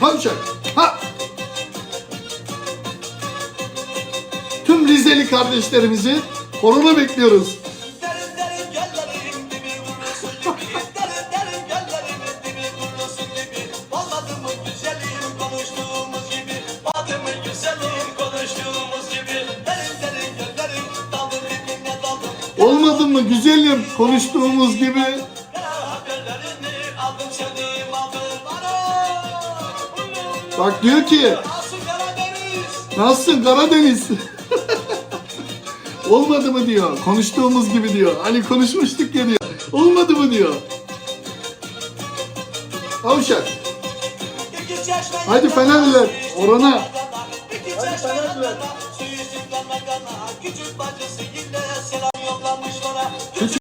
Hamşak. Ha. Tüm Rizeli kardeşlerimizi korona bekliyoruz. Olmadı mı güzelim konuştuğumuz gibi? Bak diyor ki nasılsın Karadeniz? Olmadı mı diyor. Konuştuğumuz gibi diyor. Hani konuşmuştuk ya diyor. Olmadı mı diyor. Çeşme Hadi Fenerliler orana. İki çeşme